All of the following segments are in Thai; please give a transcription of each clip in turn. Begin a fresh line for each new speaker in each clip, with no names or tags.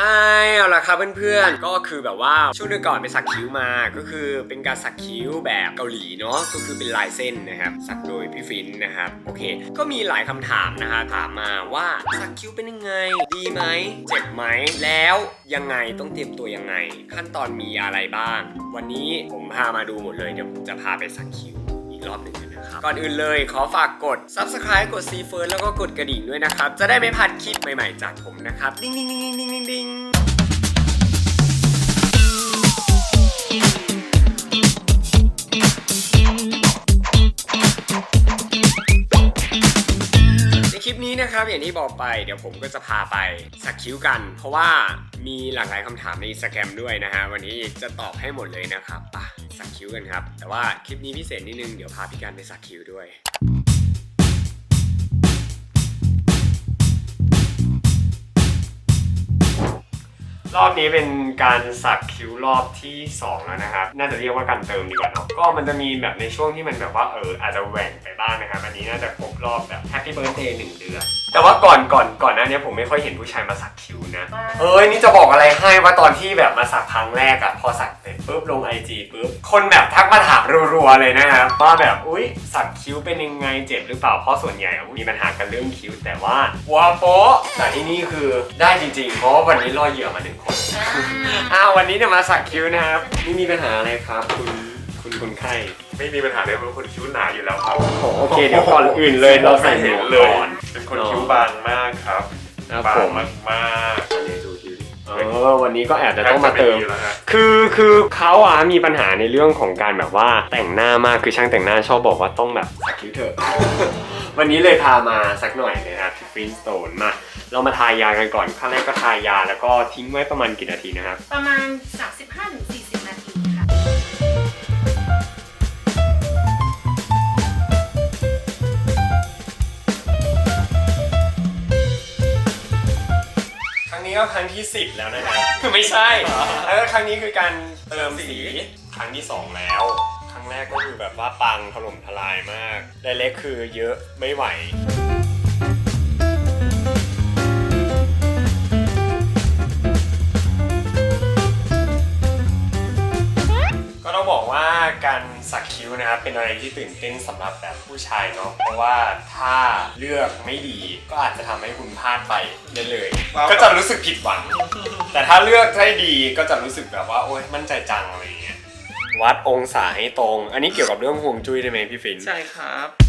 ฮายเอาละครับเพื่อนๆ ก็คือแบบว่าช่วงเดือนก่อนไปสักคิ้วมาก็คือเป็นการสักคิ้วแบบเกาหลีเนาะก็คือเป็นลายเส้นนะครับสักโดยพี่ฟินนะครับโอเค ก็มีหลายคำถามนะฮะถามมาว่าสักคิ้วเป็นยังไง ดีไหมเจ็บไหมแล้วยังไงต้องเตรียมตัวยังไง ขั้นตอนมีอะไรบ้าง วันนี้ผมพามาดูหมดเลยเดี๋ยวผมจะพาไปสักคิ้ว อีกรอบหนึ่งนะครับ ก่อนอื่นเลยขอฝากกด subscribe กด see first แล้วก็กดกระดิ่งด้วยนะครับ จะได้ไม่พลาดคลิปใหม่ๆจากผมนะครับ ดิ้งดิ้งดิ้งดิ้งดิ้งดิ้งในคลิปนี้นะครับอย่างที่บอกไปเดี๋ยวผมก็จะพาไปสักคิ้วกัน เพราะว่ามีหลากหลายคำถามใน Instagram ด้วยนะฮะวันนี้จะตอบให้หมดเลยนะครับไป สักคิ้วกันครับ แต่ว่าคลิปนี้พิเศษนิดนึง เดี๋ยวพาพี่กันไปสักคิ้วด้วยรอบนี้เป็นการสักคิ้วรอบที่ 2 แล้วนะครับ น่าจะเรียกว่าการเติมดีกว่าเนาะ ก็มันจะมีแบบในช่วงที่มันแบบว่าเอออาจจะแหว่งไปบ้างนะครับ อันนี้น่าจะครบรอบแบบแฮปปี้เบิร์ a เดย์หนึ่งเดือน แต่ว่าก่อนก่อนก่อนหน้านี้ผมไม่ค่อยเห็นผู้ชายมาสักคิ้วนะ เอ้ยนี่จะบอกอะไรให้ว่าตอนที่แบบมาสักครั้งแรกอะพอสักเสร็จ ปุ๊บลงไอจีปุ๊บคนแบบทักมาถามรัวๆเลยนะครับว่าแบบอุ้ยสักคิ้วเป็นยังไงเจ็บหรือเปล่าเพราะส่วนใหญ่อะมีปัญหากันเรื่องคิ้วแต่ว่าวัวโป๊ะแต่ที่นี่คือได้จริงๆเพราะว่าวันนี้ล่อเหยื่อมาหนึ่งคนอ้าววันนี้เนี่ยมาสักคิ้วนะครับนี่มีปัญหาอะไรครับ คุณคุณคนไข้
ไม่มีปัญหาเลยเพราะคนคิ้วหนาอยู่แล้วครับ
โอเคเดี๋ยวก่อนอื่นเลยเราใส่หม
เห็น
วก
เลย
ก่อน
เป็นคนคิ้วบางมากครับ
นะครับ
บา
ผ
ง
ม
มาก
อันนี้ดูคิ้วดิ เออวันนี้ก็แอบ
ๆ
จะต้องมาเติม
แทบจะไแล้วฮะ
คือคือเขาอะมีปัญหาในเรื่องของการแบบว่าแต่งหน้ามากคือช่างแต่งหน้าชอบบอกว่าต้องแบบสักคิ้วเถอะ วันนี้เลยพามาสักหน่อยนะครับที่ฟินสโตนมาเรามาทายากันก่อนขั้นแรกก็ทายาแล้วก็ทิ้งไว้ประมาณกี่นาทีนะครับ
ประมาณ 35-40 นี้
ก็ครั้งที่ 10 แล้วนะครับไม่ใช่ แล้วก็ครั้งนี้คือการเติมสี ครั้งที่ 2 แล้ว ครั้งแรกก็คือแบบว่าปังถล่มทลายมากไดเล็กคือเยอะไม่ไหว กว่าการสักคิ้วนะครับเป็นอะไรที่ตื่นเต้นสำหรับแบบผู้ชายเนาะเพราะว่าถ้าเลือกไม่ดีก็อาจจะทำให้คุณพลาดไปได้เลย ก็จะรู้สึกผิดหวัง แต่ถ้าเลือกได้ดีก็จะรู้สึกแบบว่า โอ๊ยมั่นใจจังอะไรอย่างเงี้ยวัดองศาให้ตรง อันนี้เกี่ยวกับเรื่องฮวงจุ้ยได้ไหมพี่ฟิน
ใช่ครับ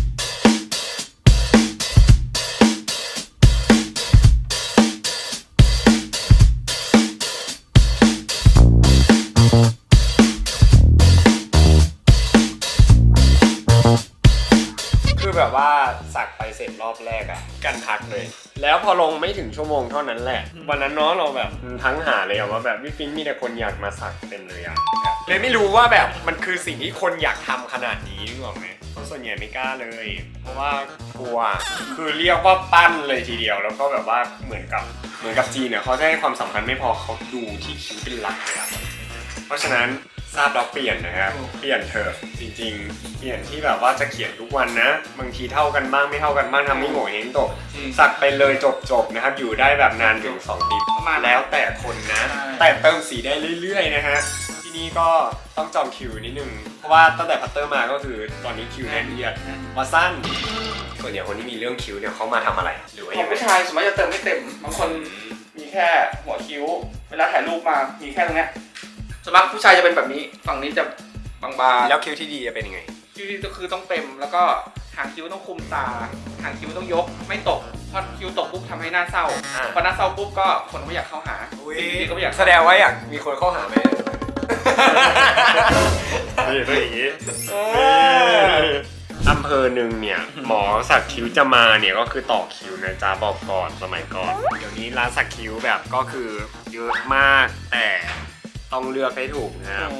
คือแบบว่าสักไปเสร็จรอบแรกอะกันพักเลย แล้วพอลงไม่ถึงชั่วโมงเท่านั้นแหละ วันนั้นเนาะเราแบบทั้งหาเลยอะว่าแบบพี่ฟินมีแต่คนอยากมาสักเต็มเลยอะแบบเลยไม่รู้ว่าแบบมันคือสิ่งที่คนอยากทำขนาดนี้นึกออกไหมเพราะส่วนใหญ่ไม่กล้าเลย เพราะว่ากลัว คือเรียกว่าปั้นเลยทีเดียว แล้วก็แบบว่าเหมือนกับเหมือนกับจีนเนี่ยเขาจะให้ความสำคัญไม่พอเขาดูที่คิ้วเป็นหลักเลยอะเพราะฉะนั้น ทราบเราเปลี่ยนนะครับเปลี่ยนเถอะจริง ๆ เปลี่ยนที่แบบว่าจะเขียนทุกวันนะ บางทีเท่ากันบ้างไม่เท่ากันบ้างทำให้โง่เฮงตก
จริง
สักไปเลยจบๆนะครับ อยู่ได้แบบนานถึง2ปี
ประมาณ
แล้วแต่คนนะ
ใช่
แต่เติมสีได้เรื่อยๆนะฮะที่นี่ก็ต้องจองคิวนิดนึงเพราะว่าตั้งแต่พัตเตอร์มาก็คือตอนนี้คิวแน่นเอียดมาสั้นส่วนใหญ่คนที่มีเรื่องคิวเนี่ยเขามาทำอะไร หรือว่า
ขอ
ยังงไง
ผู้ชายสมมติจะเติมไม่เต็มบางคนมีแค่หัวคิ้ว เวลาถ่ายรูปมามีแค่ตรงเนี้ย ส่วนมากผู้ชายจะเป็นแบบนี้ ฝั่งนี้จะบางๆ
แล้วคิวที่ดีจะเป็นยังไง
คิ้วที่ก็คือต้องเต็ม แล้วก็หางคิ้วต้องคุมตา หางคิ้วต้องยก ไม่ตกเพราะคิ้วตกปุ๊บทำให้หน้าเศร้า
อ่า
พอหน้าเศร้าปุ๊บก็คนไม่อยากเข้าหาสิ่งดีก็ไม่อยาก
แสดงว่าอยากมีคนเข้าหาไหม
นี่ต้องอย่างนี้
อำเภอหนึ่งเนี่ย หมอสักคิ้วจะมาเนี่ยก็คือต่อคิวนะจ๊ะบอกก่อนสมัยก่อน เดี๋ยวนี้ร้านสักคิ้วแบบก็คือเยอะมากแต่ ต้องเลือกให้ถูกนะครับ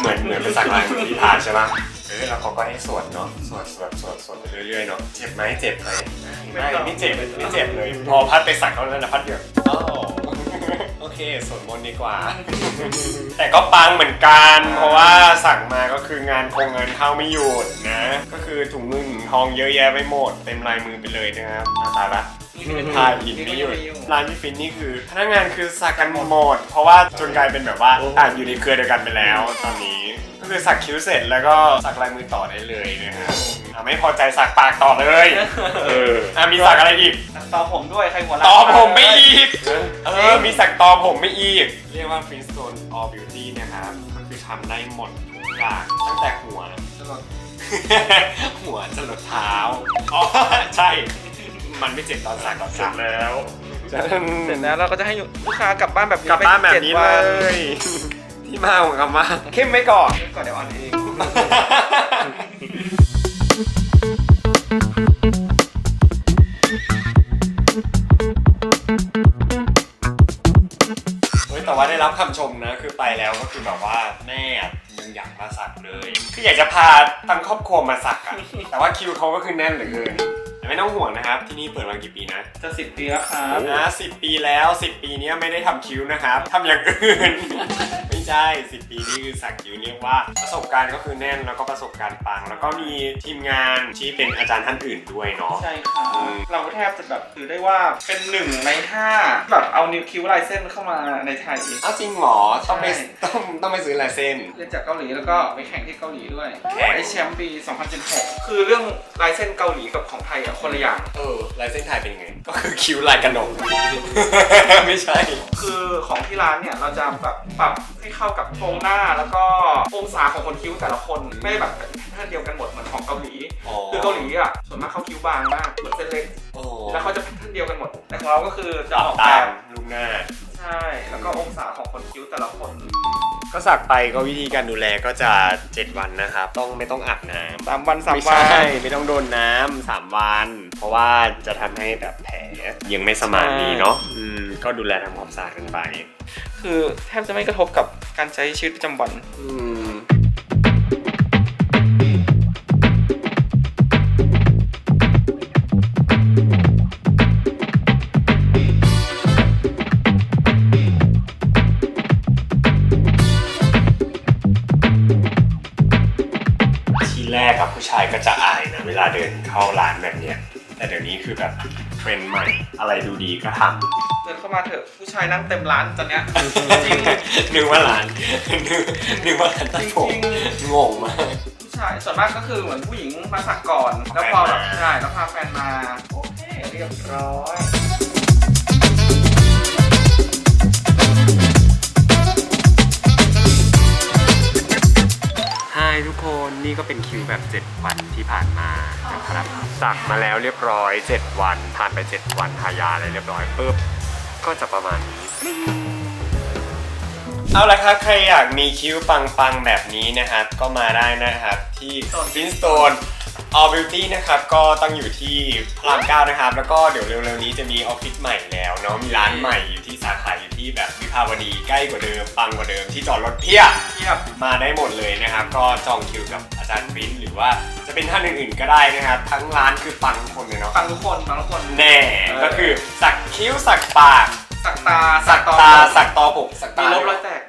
เหมือนเหมือนเป็นสักลายเหมือนที่ผ่านใช่ปะเออแล้วเขาก็ให้สวดเนาะสวดสวดสวดสวดไปเรื่อยๆเนาะเจ็บไหมเจ็บไหม ไม่ไม่เจ็บไม่เจ็บเลย พอพัดไปสักเขาแล้วนะพัดเดียวอ้าวโอเคสวดมนต์ดีกว่า แต่ก็ปังเหมือนกัน เพราะว่าสั่งมาก็คืองานคงงานเข้าไม่หยุดนะ ก็คือถุงเงินถุงทองเยอะแยะไปหมดเต็มลายมือไปเลยนะครับอะตายละ ถ่ายอินไม่หยุดร้านพี่ฟินนี่คือ พนักงานคือสักกันหมด เพราะว่าจนกลายเป็นแบบว่าอะอยู่ในเครือเดียวกันไปแล้ว ตอนนี้ ก็คือสักคิ้วเสร็จแล้วก็สักลายมือต่อได้เลยนะครับอะไม่พอใจสักปากต่อเลยเอออะมีสักอะไรอีก
ต่อผมด้วยใครหัว
ต่อผมไม่อีก เออ มีสักต่อผมไม่อีก เรียกว่า Flintstone All Beauty นะครับก็คือทำได้หมดทุกอย่างตั้งแต่หัว
ตลอด
หัวจรดเท้าอ๋อใช่ มันไม่เจ็บตอนสักตอน
เสร็
สั
จ
ก
แล้ว
เสร็จแล้วเราก็จะให้ลูกค้ากลับบ้านแบบนี้
กลับบ้านแบบนี้
ไป
เล
จ็ดวัน
ยที่มาของคำว่าเข้มไว้ก่อน
ก่อนเดี๋ยวอ่อนเอง
เฮ้ยแต่ว่าได้รับคำชมนะ คือไปแล้วก็คือแบบว่าแม่ยังอยากมาสักเลย คืออยากจะพาทั้งครอบครัวมาสักอะแต่ว่าคิวเขาก็คือแน่นเหลือเกินแต่ ไม่ต้องห่วงนะครับ ที่นี่เปิดมากี่ปีนะ
จะสิบปีแล้วครับ
นะสิบปีแล้วสิบปีเนี้ยไม่ได้ทำคิ้วนะครับทำอย่างอื่นไม่ ใช่สิบปีนี่คือสักคิ้วเรียกว่าประสบการณ์ก็คือแน่นแล้วก็ประสบการณ์ปัง แล้วก็มีทีมงานที่เป็นอาจารย์ท่านอื่นด้วยเนาะ
ใช่ครับ
อืม
เราแทบจะแบบถือได้ว่าเป็นหนึ่งในห้าแบบเอานิ้วคิ้วลายเส้นเข้ามาในไทย
อ้าวจริงเหรอต้องไป
ใช่
ต้องต้องไปซื้อลายเส้น
เรียนจากเกาหลีแล้วก็ไปแข่งที่เกาหลีด้วย
แข่ง
ไอแชมป์ปี 2016 คือเรื่องลายเส้นเกาหลีกับของไทยอะคนละอย่าง
เออลายเส้นไทยเป็นยังไง ก็คือคิ้วลายกระหนก ไม่ใช่
คือของที่ร้านเนี่ยเราจะแบบปรับให้เข้ากับโครงหน้าแล้วก็องศาของคนคิ้วแต่ละคนไม่แบบเป็นแพทเทิร์นเดียวกันหมดเหมือนของเกาหลี
อ๋อ
คือเกาหลีอะส่วนมากเขาคิ้วบางมากเหมือนเส้นเล็ก
โอ้
แล้วเขาจะแพทเทิร์นเดียวกันหมด แต่ของเราก็คือจะ
ปรับ
ออก
ตา
แบ
ม
บ
ลูกหน้า
ใช่ แล้วก็องศาของคนคิ้วแต่ละคน
ก็สักไปก็วิธีการดูแลก็จะ 7 วันนะครับ ต้องไม่ต้องอาบน้ำ
สามวันสาม
ไม่
วัน
ใช่ไม่ต้องโดนน้ำสามวัน เพราะว่าจะทำให้แบบแผลยังไม่สมานดีเนาะอืมก็ดูแลทำความสะอาดกันไป
คือแทบจะไม่กระทบกับการใช้ชีวิตประจำวัน
อืมทีแรกกับผู้ชายก็จะอายนะเวลาเดินเข้าร้านแบบเนี้ยแต่เดี๋ยวนี้คือแบบเทรนด์ใหม่ อะไรดูดีก็ทำ
เดินเข้ามาเถอะผู้ชายนั่งเต็มร้านตอนเนี้ยจริง
นึกว่าร้านนึกนึกว่าร้านตัดผม
จริง
งงมาก
ผู้ชายส่วนมากก็คือเหมือนผู้หญิงมาสักก่อน แล้วพอแบบใช่แล้วพาแฟนมาโอเคเรียบร้อย
ฮายทุกคนนี่ก็เป็นคิวแบบ 7 วันที่ผ่านมานะครับสักมาแล้วเรียบร้อย 7 วันผ่านไป 7 วันทายาอะไรเรียบร้อยปุ๊บ ก็จะประมาณนี้ เอาละครับ ใครอยากมีคิ้วปังๆ แบบนี้นะครับ ก็มาได้นะครับ ที่ Finstone All Beauty นะครับ ก็ตั้งอยู่ที่พระรามเก้านะครับ แล้วก็เดี๋ยวเร็วๆนี้จะมีออฟฟิศใหม่แล้วเนาะมีร้านใหม่อยู่ที่สาขาอยู่ที่แบบวิภาวดีใกล้กว่าเดิม ปังกว่าเดิมที่จอดรถเพียบ
เทียบ
มาได้หมดเลยนะครับ ก็จองคิวกับอาจารย์ฟินหรือว่า จะเป็นท่านอื่นๆก็ได้นะครับ ทั้งร้านคือปังทุกคนเลยเนาะ
ฟังทุกคนฟังทุกคน
แน่ก็คือสักคิ้วสักปาก
สักตา
สัก
ต่อ
ตาสักตอผมสัก
มี
ตา
ลบรอยแตก